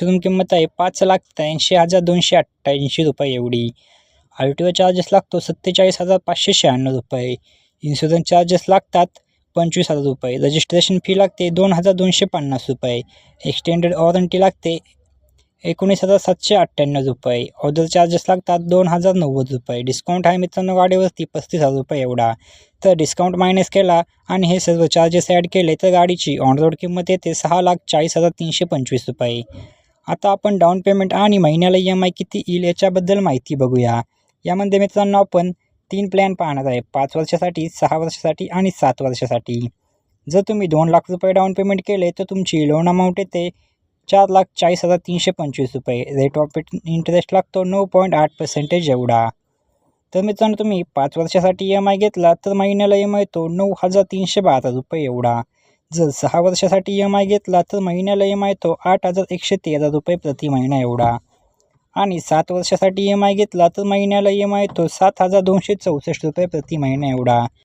Maximum किंमत आहे पाच लाख त्र्याऐंशी हजार दोनशे अठ्ठ्याऐंशी रुपये एवढी. आर टी ओ चार्जेस लागतो सत्तेचाळीस हजार पाचशे शहाण्णव रुपये. इन्शुरन्स चार्जेस लागतात पंचवीस हजार रुपये. रजिस्ट्रेशन फी लागते दोन हजार दोनशे पन्नास रुपये. एक्सटेंडेड वॉरंटी लागते एकोणीस हजार सातशे अठ्ठ्याण्णव रुपये. ऑर्डर चार्जेस लागतात दोन हजार नव्वद रुपये. डिस्काउंट आहे मित्रांनो गाडीवरती पस्तीस हजार रुपये एवढा. तर डिस्काउंट मायनस केला आणि हे सर्व चार्जेस ॲड केले तर गाडीची ऑन रोड किंमत येते सहा लाख चाळीस हजार तीनशे पंचवीस रुपये. आता आपण डाऊन पेमेंट आणि महिन्याला ई एम आय किती येईल याच्याबद्दल माहिती बघूया. यामध्ये मित्रांनो आपण तीन प्लॅन पाहणार आहे. पाच वर्षासाठी सहा वर्षासाठी आणि सात वर्षासाठी. जर तुम्ही दोन लाख रुपये डाऊन पेमेंट केले तर तुमची लोन अमाऊंट येते चार लाख चाळीस हजार तीनशे पंचवीस रुपये. रेट ऑफ इंटरेस्ट लागतो नऊ पॉईंट आठ पर्सेंटेज एवढा. तर मित्रांनो तुम्ही पाच वर्षासाठी ई एम आय घेतला तर महिन्याला ई एम आय तो नऊ हजार तीनशे बारा रुपये एवढा. जर सहा वर्षासाठी ई एम आय घेतला तर महिन्याला एम आय तो आठ हजार एकशे तेरा रुपये प्रति महिना एवढा. आणि सात वर्षासाठी ई एम आय घेतला तर महिन्याला ई एम आय तो सात हजार दोनशे चौसष्ट रुपये प्रति महिना एवढा.